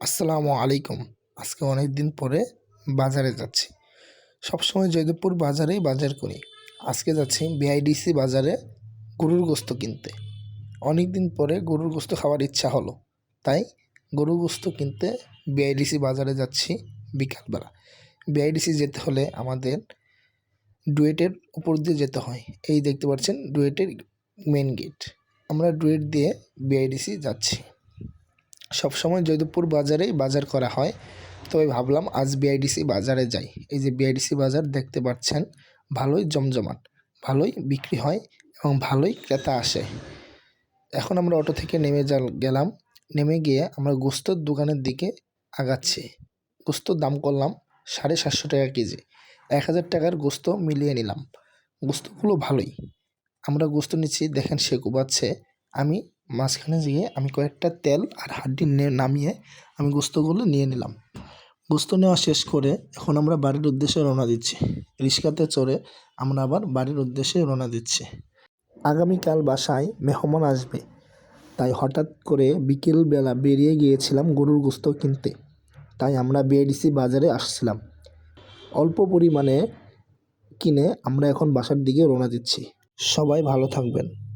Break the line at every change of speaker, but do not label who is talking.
আসসালামু আলাইকুম। আজকে অনেক দিন পরে বাজারে যাচ্ছি। সবসময় জয়দেবপুর বাজারেই বাজার করি। আজকে যাচ্ছি বিআইডিসি বাজারে গরুর গোস্ত কিনতে। অনেক দিন পরে গরুর গোস্ত খাওয়ার ইচ্ছা হলো। তাই গরুর গোস্ত কিনতে বিআইডিসি বাজারে যাচ্ছি বিকালবেলা। বিআইডিসি যেতে হলে আমাদের ডুয়েটের উপর দিয়ে যেতে হয়। এই দেখতে পাচ্ছেন ডুয়েটের মেন গেট আমরা ডুয়েট দিয়ে বিআইডিসি যাচ্ছি। সবসময় জয়দেবপুর বাজারেই বাজার করা হয়। তবে ভাবলাম আজ বিআইডিসি বাজারে যাই। এই যে বিআইডিসি বাজার দেখতে পাচ্ছেন, ভালোই জমজমাট, ভালোই বিক্রি হয় এবং ভালোই ক্রেতা আসে। এখন আমরা অটো থেকে নেমে যা, গেলাম। নেমে গিয়ে আমরা গোস্তর দোকানের দিকে আগাচ্ছি। গোস্তর দাম করলাম সাড়ে সাতশো টাকা কেজি। এক হাজার টাকার গোস্ত মিলিয়ে নিলাম। গোস্তগুলো ভালোই। আমরা গোস্ত নিচ্ছি, দেখেন সে কুবাচ্ছে আমি মাঝখানে গিয়ে আমি কয়েকটা তেল আর হাড্ডি নামিয়ে আমি গোস্তগুলো নিয়ে নিলাম। গোস্ত নেওয়া শেষ করে এখন আমরা বাড়ির উদ্দেশ্যে রওনা দিচ্ছি। রিক্সাতে চড়ে আমরা আবার বাড়ির উদ্দেশ্যে রওনা দিচ্ছি। আগামীকাল বাসায় মেহমান আসবে, তাই হঠাৎ করে বিকেলবেলা বেরিয়ে গিয়েছিলাম গরুর গোস্ত কিনতে। তাই আমরা বিআইডিসি বাজারে আসছিলাম। অল্প পরিমাণে কিনে আমরা এখন বাসার দিকে রওনা দিচ্ছি। সবাই ভালো থাকবেন।